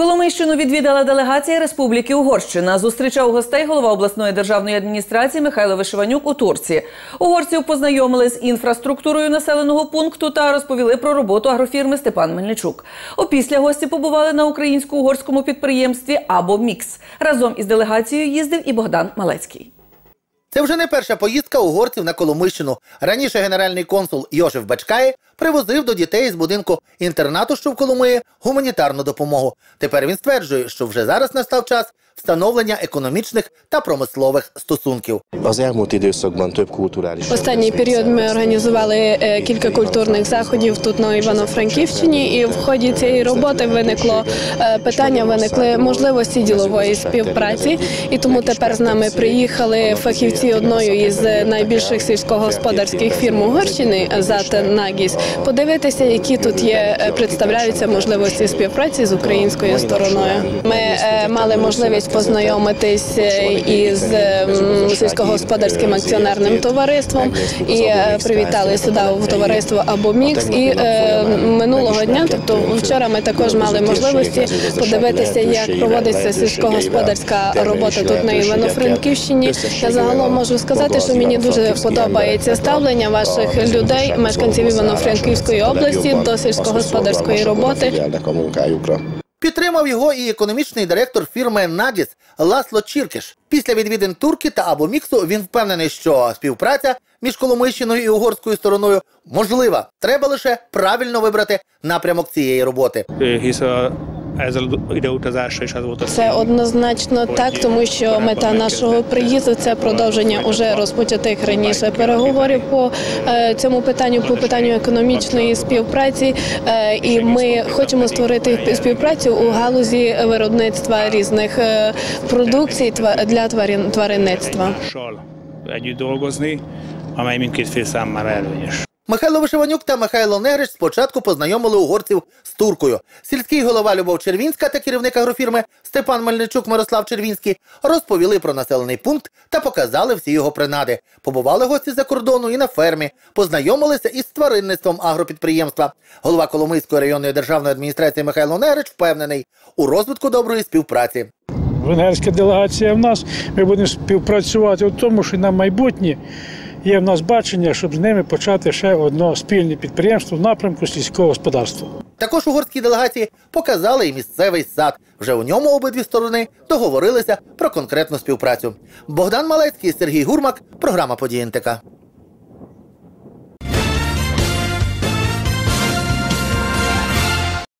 Коломийщину відвідала делегація Республіки Угорщина. Зустрічав гостей голова обласної державної адміністрації Михайло Вишиванюк у Турці. Угорців познайомили з інфраструктурою населеного пункту та розповіли про роботу агрофірми Степан Мельничук. Опісля гості побували на українсько-угорському підприємстві Або Мікс. Разом із делегацією їздив і Богдан Малецький. Це вже не перша поїздка угорців на Коломийщину. Раніше генеральний консул Йошеф Бачкаї привозив до дітей з будинку інтернату, що в Коломиї, гуманітарну допомогу. Тепер він стверджує, що вже зараз настав час встановлення економічних та промислових стосунків. Останній період ми організували е, кілька культурних заходів тут на Івано-Франківщині, і в ході цієї роботи виникло е, питання, виникли можливості ділової співпраці. І тому тепер з нами приїхали фахівці одної із найбільших сільськогосподарських фірм Угорщини Зат Нагіс, подивитися, які тут є е, представляються можливості співпраці з українською стороною. Ми е, мали можливість познайомитись е, із м, сільськогосподарським акціонерним товариством і е, привітали сюди в товариство або мікс. І е, минулого дня, тобто вчора, ми також мали можливості подивитися, як проводиться сільськогосподарська робота тут на Івано-Франківщині. Я загалом можу сказати, що мені дуже подобається ставлення ваших людей, мешканців Івано-Франківської області до сільськогосподарської роботи. Підтримав його і економічний директор фірми Надіс Ласло Чіркіш. Після відвідин Турки та Абоміксу він впевнений, що співпраця між Коломийщиною і угорською стороною можлива. Треба лише правильно вибрати напрямок цієї роботи. hisz a, az ideutazásra is az volt Це однозначно так, тому що мета нашого приїзду це продовження уже розпочатих раніше переговорів по е, цьому питанню, по питанню економічної співпраці. Е, і ми хочемо створити співпрацю у галузі виробництва різних е, продукцій для тварин- тваринництва. együtt dolgozni, amely mindkét fél számára előnyös. Михайло Вишиванюк та Михайло Негрич спочатку познайомили угорців з туркою. Сільський голова Любов Червінська та керівник агрофірми Степан Мельничук Мирослав Червінський розповіли про населений пункт та показали всі його принади. Побували гості за кордону і на фермі, познайомилися із тваринництвом агропідприємства. Голова Коломийської районної державної адміністрації Михайло Негрич впевнений у розвитку доброї співпраці. Венгерська делегація в нас. Ми будемо співпрацювати у тому, що на майбутнє є в нас бачення, щоб з ними почати ще одне спільне підприємство в напрямку сільського господарства. Також угорські делегації показали і місцевий сад. Вже у ньому обидві сторони договорилися про конкретну співпрацю. Богдан Малецький, Сергій Гурмак, програма «Події НТК».